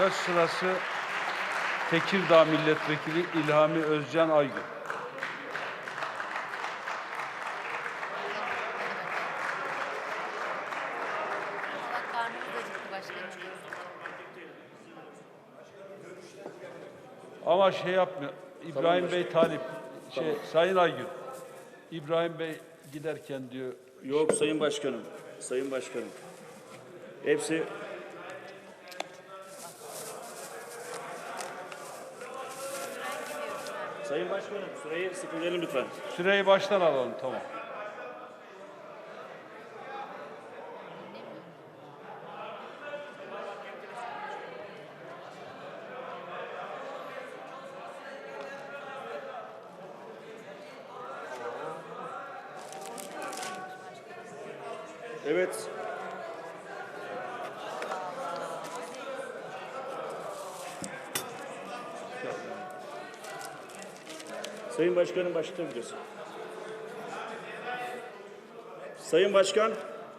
Söz sırası Tekirdağ Milletvekili İlhami Özcan Aygün. Ama şey yapmıyor. İbrahim Bey talip. Şey, Sayın Aygün. İbrahim Bey giderken diyor Yok Sayın Başkanım. Sayın Başkanım. Hepsi Sayın Başkanım sırayı sıkılayalım lütfen. süreyi baştan alalım tamam. Evet. Sayın Başkanım başlatabiliriz. Sayın Başkan,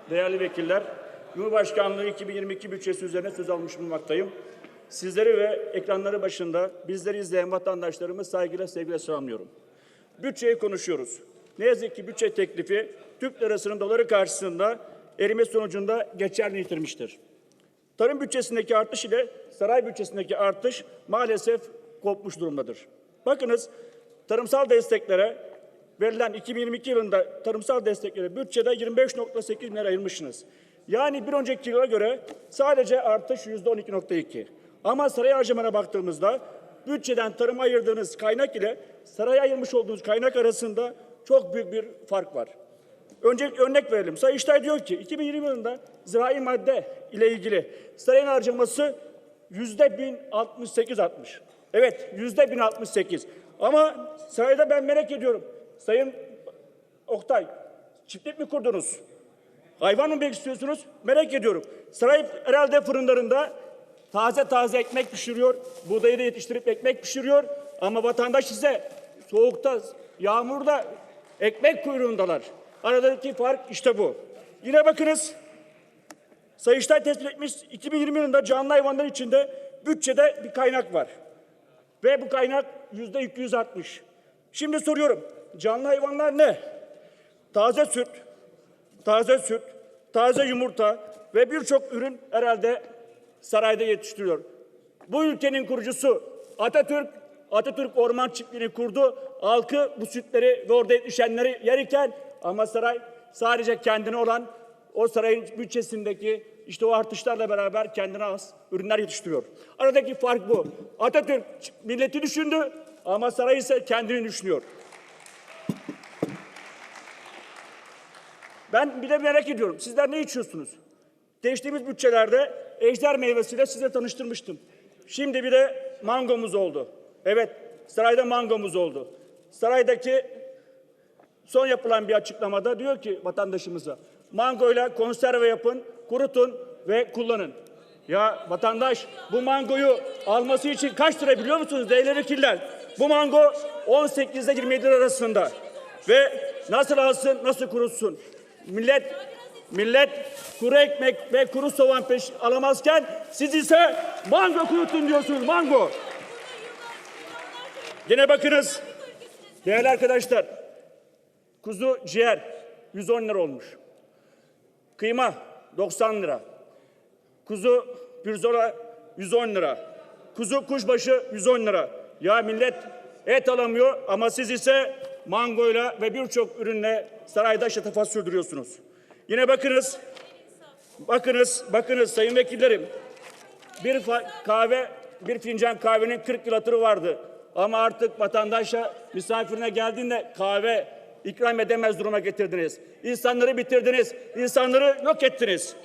değerli vekiller, Cumhurbaşkanlığı 2022 bütçesi üzerine söz almış bulunmaktayım. Sizleri ve ekranları başında bizleri izleyen vatandaşlarımı saygıyla sevgiyle selamlıyorum. Bütçeyi konuşuyoruz. Ne yazık ki bütçe teklifi Türk lirasının doları karşısında erime sonucunda geçerli yitirmiştir. Tarım bütçesindeki artış ile saray bütçesindeki artış maalesef kopmuş durumdadır. Bakınız tarımsal desteklere verilen 2022 yılında tarımsal desteklere bütçede 25.8 milyar ayırmışsınız. Yani bir önceki yıla göre sadece artış %12.2. Ama saray harcamana baktığımızda bütçeden tarıma ayırdığınız kaynak ile saraya ayırmış olduğunuz kaynak arasında çok büyük bir fark var. Öncelikle örnek verelim. Sayıştay diyor ki 2020 yılında zirai madde ile ilgili sarayın harcaması yüzde 1068 artmış. Evet yüzde 1068. Ama sarayda ben merak ediyorum. Sayın Oktay çiftlik mi kurdunuz? Hayvan mı besliyorsunuz? Merak ediyorum. Saray herhalde fırınlarında taze taze ekmek pişiriyor. Buğdayı da yetiştirip ekmek pişiriyor. Ama vatandaş ise soğukta, yağmurda ekmek kuyruğundalar. Aradaki fark işte bu. Yine bakınız Sayıştay tespit etmiş 2020 yılında canlı hayvanlar içinde bütçede bir kaynak var. Ve bu kaynak yüzde 260. Şimdi soruyorum canlı hayvanlar ne? Taze süt, taze süt, taze yumurta ve birçok ürün herhalde sarayda yetiştiriyor. Bu ülkenin kurucusu Atatürk, Atatürk orman çiftliğini kurdu. Halkı bu sütleri ve orada yetişenleri yerken ama saray sadece kendine olan o sarayın bütçesindeki işte o artışlarla beraber kendine az ürünler yetiştiriyor. Aradaki fark bu. Atatürk milleti düşündü ama saray ise kendini düşünüyor. Ben bir de merak ediyorum. Sizler ne içiyorsunuz? Geçtiğimiz bütçelerde ejder meyvesiyle size tanıştırmıştım. Şimdi bir de mangomuz oldu. Evet, sarayda mangomuz oldu. Saraydaki son yapılan bir açıklamada diyor ki vatandaşımıza mangoyla konserve yapın, kurutun ve kullanın. Ya vatandaş bu mangoyu alması için kaç lira biliyor musunuz değerli vekiller? Bu mango 18 ile 27 lira arasında. Ve nasıl alsın, nasıl kurutsun? Millet millet kuru ekmek ve kuru soğan peş alamazken siz ise mango kurutun diyorsunuz mango. Yine bakınız değerli arkadaşlar kuzu ciğer 110 lira olmuş. Kıyma 90 lira. Kuzu pirzola 110 lira. Kuzu kuşbaşı 110 lira. Ya millet et alamıyor ama siz ise mangoyla ve birçok ürünle sarayda şatafat sürdürüyorsunuz. Yine bakınız, bakınız, bakınız sayın vekillerim. Bir kahve, bir fincan kahvenin 40 yıl vardı. Ama artık vatandaşa misafirine geldiğinde kahve ikram edemez duruma getirdiniz. İnsanları bitirdiniz, insanları yok ettiniz.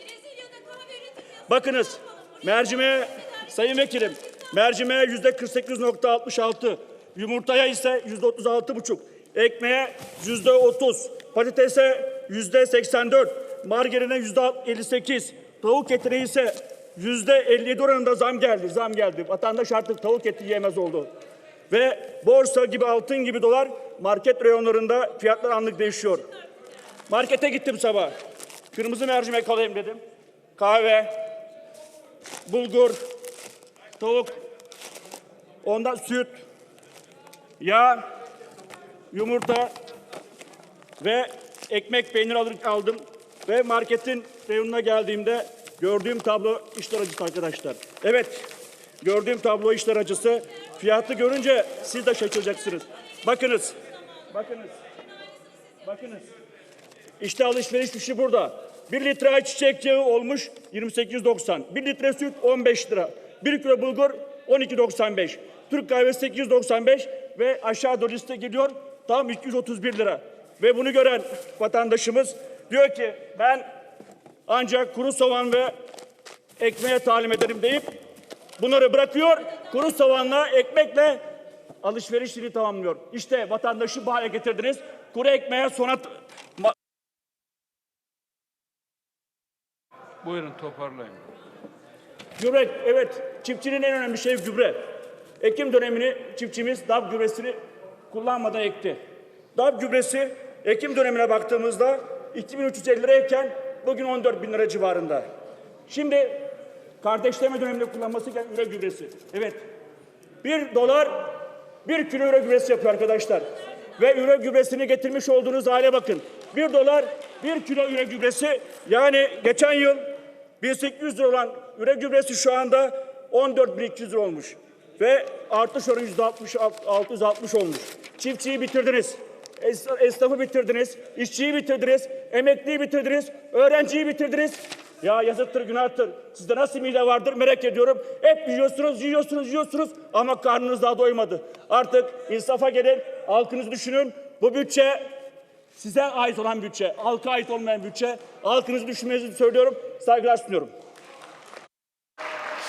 Bakınız mercimeğe sayın vekilim mercimeğe yüzde 48.66 yumurtaya ise yüzde 36 buçuk ekmeğe yüzde 30 patatese yüzde 84 margarine yüzde 58 tavuk etine ise yüzde 57 oranında zam geldi zam geldi vatandaş artık tavuk eti yiyemez oldu ve borsa gibi altın gibi dolar market reyonlarında fiyatlar anlık değişiyor. Markete gittim sabah. Kırmızı mercimek alayım dedim. Kahve, bulgur, tavuk, ondan süt, yağ, yumurta ve ekmek peynir aldım. Ve marketin reyonuna geldiğimde gördüğüm tablo işler acısı arkadaşlar. Evet, gördüğüm tablo işler acısı. Fiyatı görünce siz de şaşıracaksınız. Bakınız, bakınız, bakınız. İşte alışveriş fişi burada. 1 litre ayçiçek yağı olmuş 28.90. 1 litre süt 15 lira. 1 kilo bulgur 12.95. Türk kahvesi 8.95 ve aşağı doğru liste gidiyor tam 231 lira. Ve bunu gören vatandaşımız diyor ki ben ancak kuru soğan ve ekmeğe talim ederim deyip bunları bırakıyor. Kuru soğanla ekmekle alışverişini tamamlıyor. İşte vatandaşı bu hale getirdiniz. Kuru ekmeğe sonra ma- Buyurun toparlayın. Gübre, evet. Çiftçinin en önemli şeyi gübre. Ekim dönemini çiftçimiz DAP gübresini kullanmadan ekti. DAP gübresi Ekim dönemine baktığımızda 2350 lirayken bugün 14 bin lira civarında. Şimdi kardeşleme döneminde kullanması gereken üre gübresi. Evet. Bir dolar bir kilo üre gübresi yapıyor arkadaşlar. Ve üre gübresini getirmiş olduğunuz hale bakın. Bir dolar bir kilo üre gübresi yani geçen yıl 1800 lira olan üre gübresi şu anda 14.200 lira olmuş. Ve artış oranı %60, 660 olmuş. Çiftçiyi bitirdiniz. Es- Esnafı bitirdiniz. işçiyi bitirdiniz. Emekliyi bitirdiniz. Öğrenciyi bitirdiniz. Ya yazıktır, günahtır. Sizde nasıl mide vardır merak ediyorum. Hep yiyorsunuz, yiyorsunuz, yiyorsunuz ama karnınız daha doymadı. Artık insafa gelin, halkınızı düşünün. Bu bütçe size ait olan bütçe, halka ait olmayan bütçe. Halkınızı düşünmenizi söylüyorum. Saygılar sunuyorum.